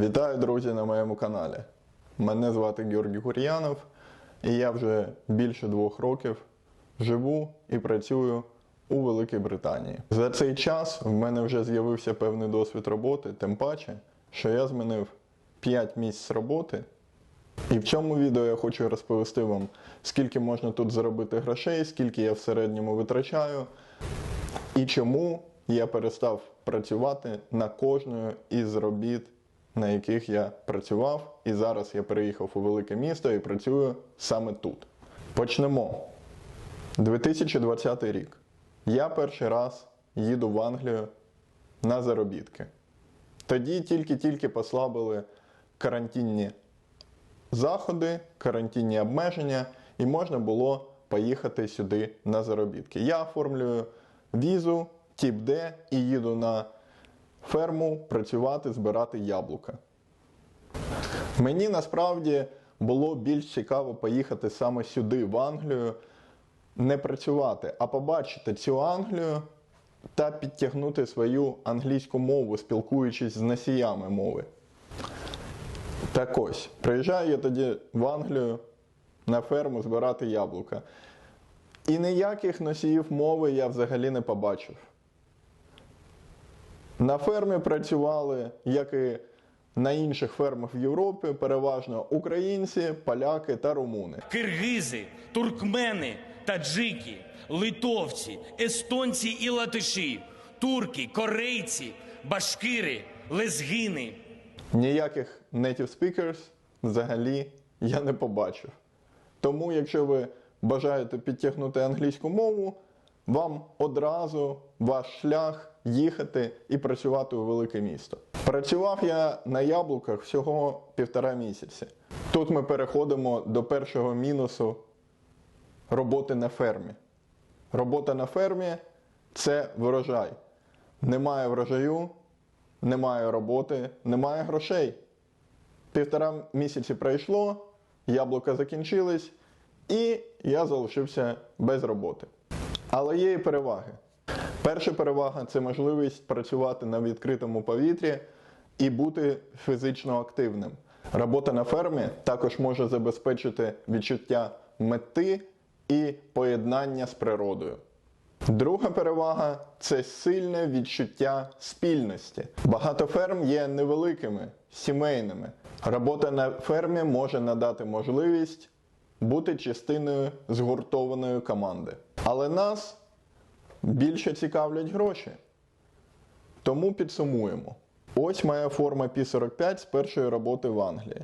Вітаю, друзі, на моєму каналі. Мене звати Георгій Гур'янов, і я вже більше двох років живу і працюю у Великій Британії. За цей час в мене вже з'явився певний досвід роботи, тим паче, що я змінив 5 місць роботи. І в цьому відео я хочу розповісти вам, скільки можна тут заробити грошей, скільки я в середньому витрачаю, і чому я перестав працювати на кожної із робіт, на яких я працював, і зараз я переїхав у велике місто і працюю саме тут. Почнемо. 2020 рік. Я перший раз їду в Англію на заробітки. Тоді тільки-тільки послабили карантинні заходи, карантинні обмеження, і можна було поїхати сюди на заробітки. Я оформлюю візу, тип Д і їду на ферму працювати, збирати яблука. Мені насправді було більш цікаво поїхати саме сюди, в Англію, не працювати, а побачити цю Англію та підтягнути свою англійську мову, спілкуючись з носіями мови. Так ось, приїжджаю я тоді в Англію на ферму збирати яблука. І ніяких носіїв мови я взагалі не побачив. На фермі працювали, як і на інших фермах в Європі, переважно українці, поляки та румуни. киргизи, туркмени, таджики, литовці, естонці і латиші, турки, корейці, башкири, лезгини. Ніяких native speakers взагалі я не побачив. Тому, якщо ви бажаєте підтягнути англійську мову, вам одразу ваш шлях їхати і працювати у велике місто. Працював я на яблуках всього півтора місяці. Тут ми переходимо до першого мінусу роботи на фермі. Робота на фермі це врожай. Немає врожаю, немає роботи, немає грошей. Півтора місяці пройшло, яблука закінчились, і я залишився без роботи. Але є і переваги. Перша перевага це можливість працювати на відкритому повітрі і бути фізично активним. Робота на фермі також може забезпечити відчуття мети і поєднання з природою. Друга перевага це сильне відчуття спільності. Багато ферм є невеликими, сімейними. Робота на фермі може надати можливість бути частиною згуртованої команди. Але нас більше цікавлять гроші. Тому підсумуємо. Ось моя форма P45 з першої роботи в Англії.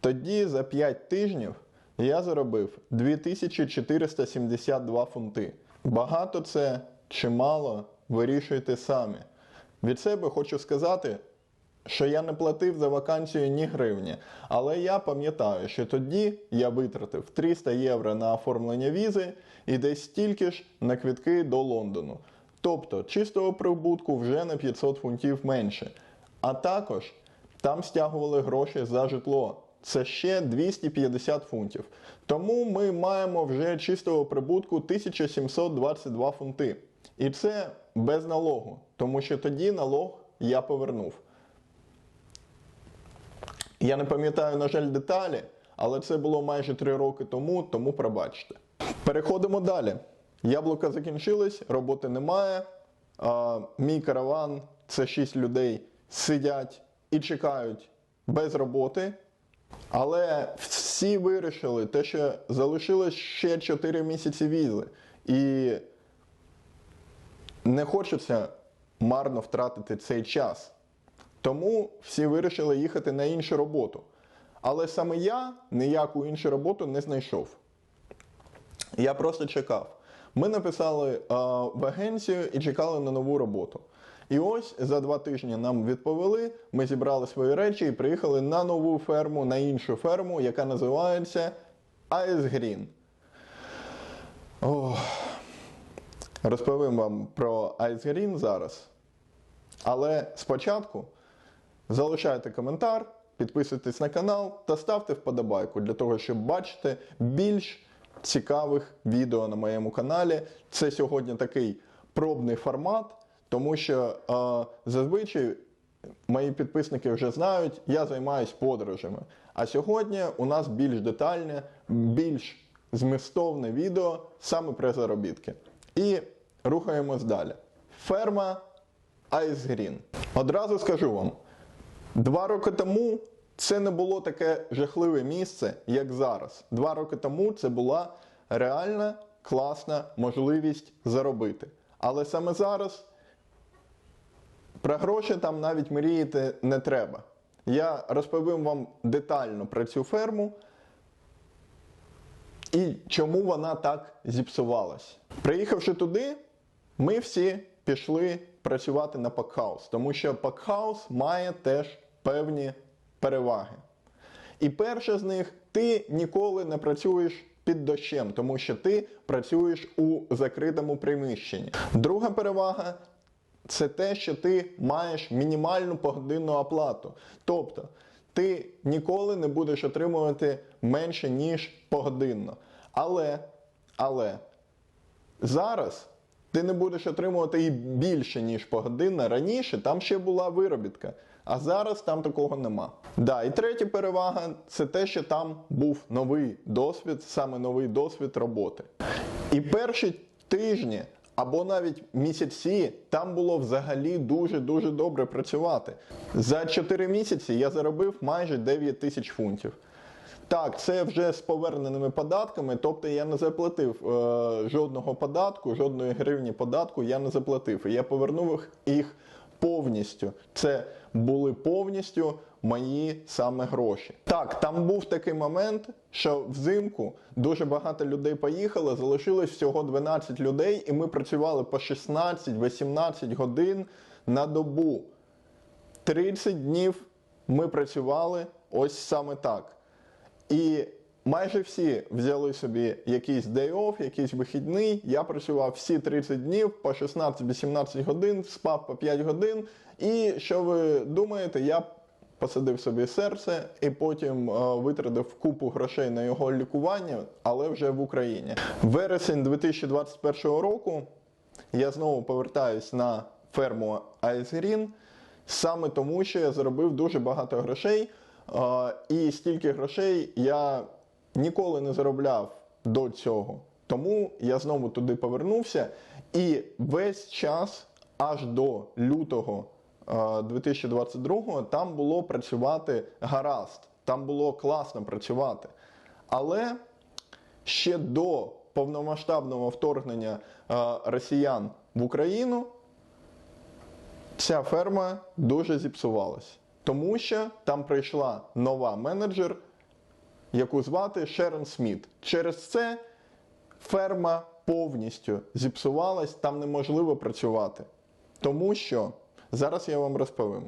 Тоді за 5 тижнів я заробив 2472 фунти. Багато це чи мало, вирішуйте самі. Від себе хочу сказати, що я не платив за вакансію ні гривні, але я пам'ятаю, що тоді я витратив 300 євро на оформлення візи і десь стільки ж на квітки до Лондону. Тобто чистого прибутку вже на 500 фунтів менше. А також там стягували гроші за житло. Це ще 250 фунтів. Тому ми маємо вже чистого прибутку 1722 фунти. І це без налогу, тому що тоді налог я повернув. Я не пам'ятаю, на жаль, деталі, але це було майже 3 роки тому, тому пробачте. Переходимо далі. Яблука закінчились, роботи немає. А, мій караван це 6 людей сидять і чекають без роботи. Але всі вирішили, те, що залишилось ще 4 місяці візи. І не хочеться марно втратити цей час. Тому всі вирішили їхати на іншу роботу. Але саме я ніяку іншу роботу не знайшов. Я просто чекав. Ми написали е, в агенцію і чекали на нову роботу. І ось за два тижні нам відповіли, ми зібрали свої речі і приїхали на нову ферму, на іншу ферму, яка називається Ice Green. Ох. Розповім вам про Ice Green зараз. Але спочатку залишайте коментар, підписуйтесь на канал та ставте вподобайку для того, щоб бачити більш цікавих відео на моєму каналі. Це сьогодні такий пробний формат, тому що е, зазвичай мої підписники вже знають, я займаюся подорожами. А сьогодні у нас більш детальне, більш змістовне відео саме про заробітки. І рухаємось далі. Ферма Ice Green. Одразу скажу вам, Два роки тому це не було таке жахливе місце, як зараз. Два роки тому це була реальна класна можливість заробити. Але саме зараз про гроші там навіть мріяти не треба. Я розповім вам детально про цю ферму і чому вона так зіпсувалась. Приїхавши туди, ми всі пішли працювати на пакхаус, тому що пакхаус має теж певні переваги. І перше з них ти ніколи не працюєш під дощем, тому що ти працюєш у закритому приміщенні. Друга перевага це те, що ти маєш мінімальну погодинну оплату. Тобто ти ніколи не будеш отримувати менше, ніж погодинно. Але, але зараз ти не будеш отримувати і більше, ніж погодинно. Раніше там ще була виробітка, а зараз там такого нема. Да, і третя перевага це те, що там був новий досвід, саме новий досвід роботи. І перші тижні або навіть місяці там було взагалі дуже-дуже добре працювати. За 4 місяці я заробив майже 9 тисяч фунтів. Так, це вже з поверненими податками, тобто я не заплатив е, жодного податку, жодної гривні податку я не заплатив. І я повернув їх повністю. Це були повністю мої саме гроші. Так, там був такий момент, що взимку дуже багато людей поїхало, залишилось всього 12 людей, і ми працювали по 16-18 годин на добу. 30 днів ми працювали ось саме так. І майже всі взяли собі якийсь day off, якийсь вихідний. Я працював всі 30 днів по 16-18 годин, спав по 5 годин. І що ви думаєте, я посадив собі серце і потім е, витратив купу грошей на його лікування, але вже в Україні. Вересень 2021 року я знову повертаюсь на ферму Ice саме тому, що я заробив дуже багато грошей. Е, І стільки грошей я ніколи не заробляв до цього. Тому я знову туди повернувся. І весь час, аж до лютого е, 2022-го, там було працювати гаразд. Там було класно працювати. Але ще до повномасштабного вторгнення е, росіян в Україну ця ферма дуже зіпсувалась. Тому що там прийшла нова менеджер, яку звати Шерон Сміт. Через це ферма повністю зіпсувалась, там неможливо працювати. Тому що зараз я вам розповім.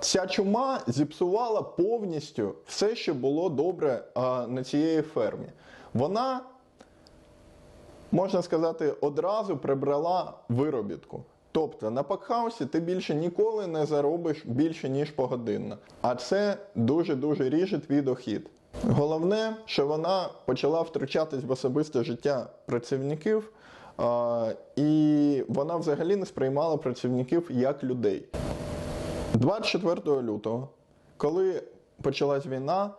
Ця чума зіпсувала повністю все, що було добре на цієї фермі. Вона можна сказати, одразу прибрала виробітку. Тобто на пакхаусі ти більше ніколи не заробиш більше, ніж погодинно. А це дуже-дуже ріже твій дохід. Головне, що вона почала втручатись в особисте життя працівників, і вона взагалі не сприймала працівників як людей. 24 лютого, коли почалась війна,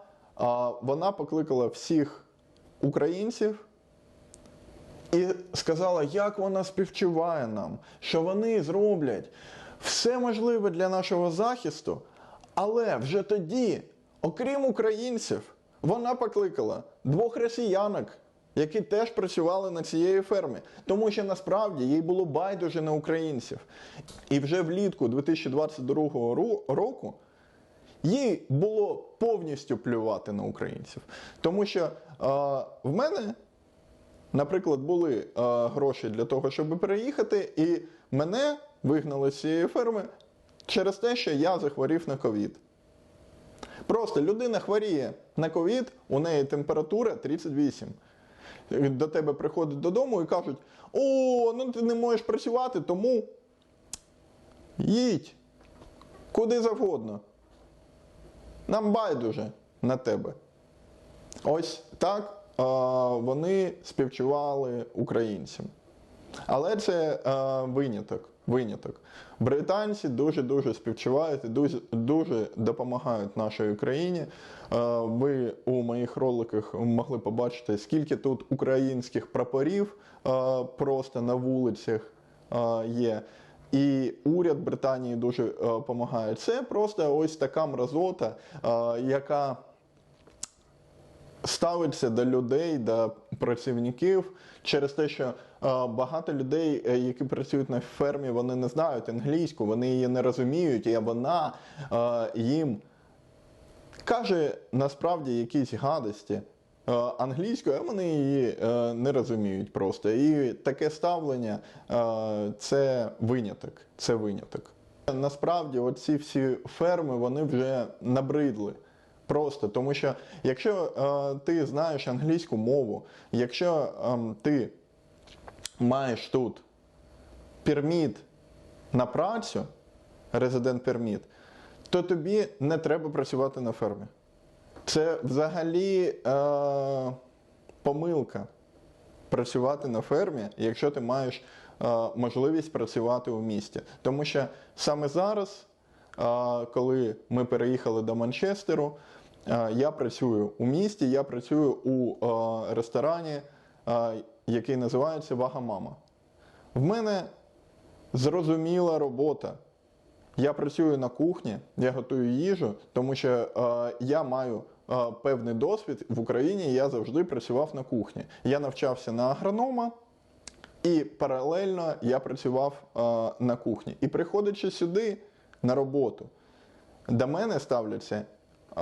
вона покликала всіх українців і сказала, як вона співчуває нам, що вони зроблять все можливе для нашого захисту, але вже тоді, окрім українців, вона покликала двох росіянок, які теж працювали на цієї фермі, тому що насправді їй було байдуже на українців. І вже влітку 2022 року їй було повністю плювати на українців. Тому що е, в мене Наприклад, були е, гроші для того, щоб переїхати, і мене вигнали з цієї ферми через те, що я захворів на ковід. Просто людина хворіє на ковід, у неї температура 38. До тебе приходять додому і кажуть: о, ну ти не можеш працювати, тому їдь куди завгодно. Нам байдуже на тебе. Ось так вони співчували українцям. Але це виняток. Виняток. Британці дуже дуже співчувають і дуже, дуже допомагають нашій Україні. Е, Ви у моїх роликах могли побачити, скільки тут українських прапорів е, просто на вулицях е, є. І уряд Британії дуже допомагає. Це просто ось така мразота, яка ставиться до людей, до працівників через те, що е, багато людей, е, які працюють на фермі, вони не знають англійську, вони її не розуміють, і вона е, їм каже насправді якісь гадості англійською, а вони її не розуміють просто. І таке ставлення це виняток. Це виняток. Насправді, оці всі ферми вони вже набридли. Просто тому що якщо е, ти знаєш англійську мову, якщо ем, ти маєш тут перміт на працю, резидент перміт, то тобі не треба працювати на фермі. Це взагалі е, помилка працювати на фермі, якщо ти маєш е, можливість працювати у місті. Тому що саме зараз, е, коли ми переїхали до Манчестеру, е, я працюю у місті, я працюю у е, ресторані, е, який називається Вагамама. В мене зрозуміла робота. Я працюю на кухні, я готую їжу, тому що е, я маю е, певний досвід в Україні. Я завжди працював на кухні. Я навчався на агронома, і паралельно я працював е, на кухні. І приходячи сюди на роботу, до мене ставляться е,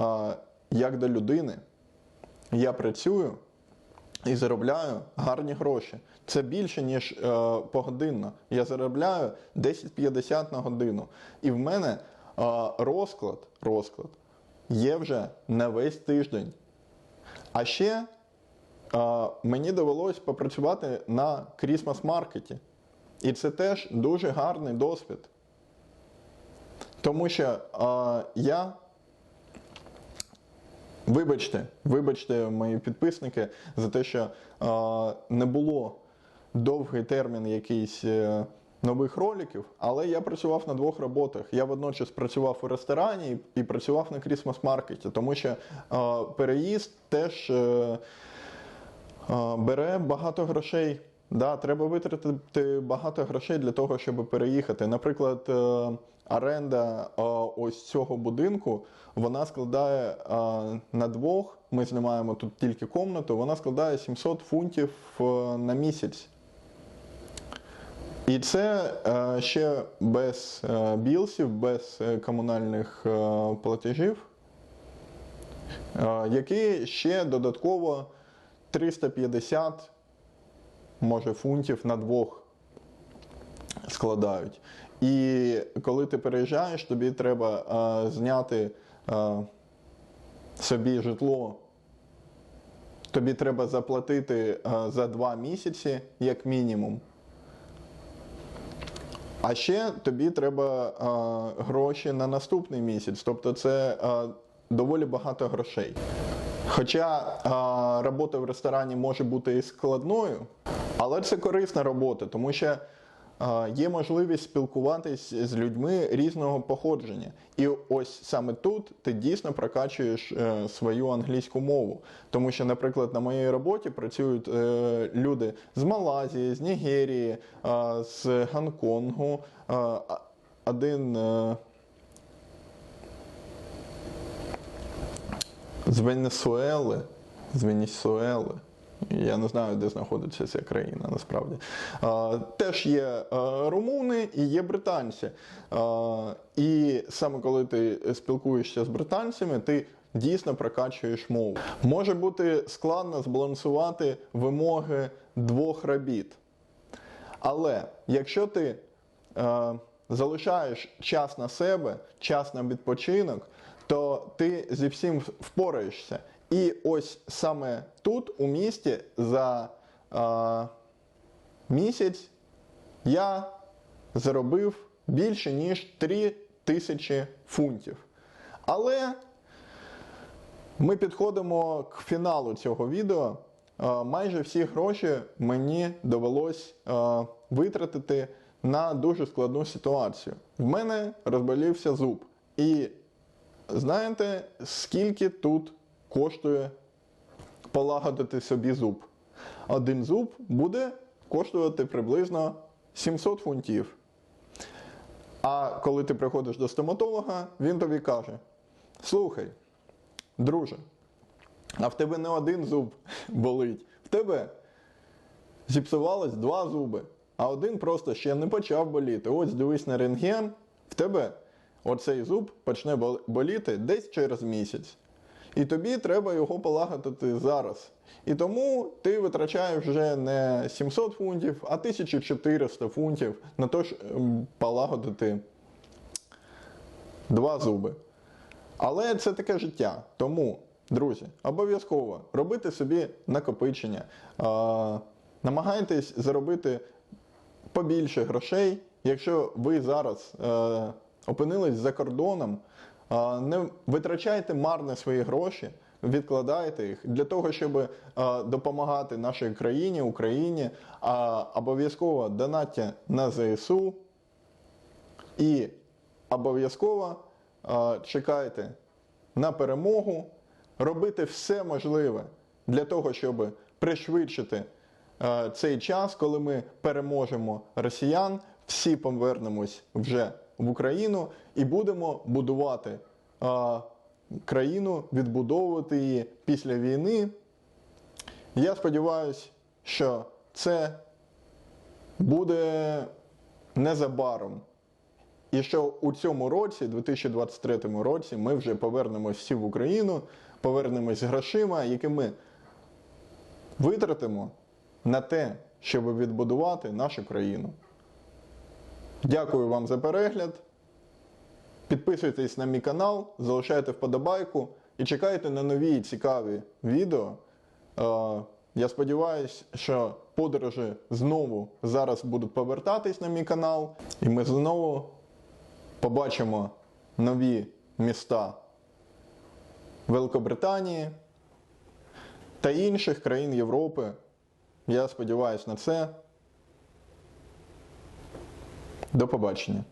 як до людини. Я працюю і заробляю гарні гроші. Це більше, ніж е, погодинно. Я заробляю 10-50 на годину. І в мене е, розклад, розклад є вже на весь тиждень. А ще е, мені довелось попрацювати на Крісмас маркеті. І це теж дуже гарний досвід. Тому що е, я Вибачте, вибачте, мої підписники, за те, що е, не було довгий термін якийсь е, нових роликів, але я працював на двох роботах. Я водночас працював у ресторані і, і працював на Крісмас маркеті, тому що е, переїзд теж е, е, бере багато грошей. Да, треба витратити багато грошей для того, щоб переїхати. Наприклад, е, оренда е, ось цього будинку вона складає е, на двох. Ми знімаємо тут тільки комнату, вона складає 700 фунтів на місяць. І це ще без білсів, без комунальних платежів, які ще додатково 350 може фунтів на двох складають. І коли ти переїжджаєш, тобі треба е, зняти е, собі житло. Тобі треба заплатити е, за два місяці, як мінімум. А ще тобі треба е, гроші на наступний місяць. Тобто це е, доволі багато грошей. Хоча е, робота в ресторані може бути і складною, але це корисна робота, тому що е, є можливість спілкуватись з людьми різного походження. І ось саме тут ти дійсно прокачуєш е, свою англійську мову. Тому що, наприклад, на моїй роботі працюють е, люди з Малайзії, з Нігерії, з Гонконгу. Один з Венесуели. З Венесуели. Я не знаю, де знаходиться ця країна насправді. Теж є румуни і є британці. І саме коли ти спілкуєшся з британцями, ти дійсно прокачуєш мову. Може бути складно збалансувати вимоги двох робіт. Але якщо ти залишаєш час на себе, час на відпочинок, то ти зі всім впораєшся. І ось саме тут, у місті, за е, місяць я заробив більше ніж 3 тисячі фунтів. Але ми підходимо к фіналу цього відео. Е, Майже всі гроші мені довелось е, витратити на дуже складну ситуацію. В мене розболівся зуб. І знаєте, скільки тут коштує полагодити собі зуб? Один зуб буде коштувати приблизно 700 фунтів. А коли ти приходиш до стоматолога, він тобі каже: слухай, друже, а в тебе не один зуб болить, в тебе зіпсувалось два зуби, а один просто ще не почав боліти. Ось дивись на рентген, в тебе оцей зуб почне боліти десь через місяць. І тобі треба його полагодити зараз. І тому ти витрачаєш вже не 700 фунтів, а 1400 фунтів на те, щоб ем, полагодити два зуби. Але це таке життя. Тому, друзі, обов'язково робити собі накопичення. Намагайтесь заробити побільше грошей. Якщо ви зараз е, опинились за кордоном, не витрачайте марно свої гроші, відкладайте їх для того, щоб допомагати нашій країні, Україні. А обов'язково донатьте на ЗСУ. І обов'язково чекайте на перемогу, робити все можливе для того, щоб пришвидшити цей час, коли ми переможемо росіян, всі повернемось вже в Україну і будемо будувати е, країну, відбудовувати її після війни. Я сподіваюся, що це буде незабаром. І що у цьому році, 2023 році, ми вже повернемось всі в Україну, повернемось з грошима, які ми витратимо на те, щоб відбудувати нашу країну. Дякую вам за перегляд. Підписуйтесь на мій канал, залишайте вподобайку і чекайте на нові цікаві відео. Е, Я сподіваюся, що подорожі знову зараз будуть повертатись на мій канал, і ми знову побачимо нові міста Великобританії та інших країн Європи. Я сподіваюся на це. До побачення.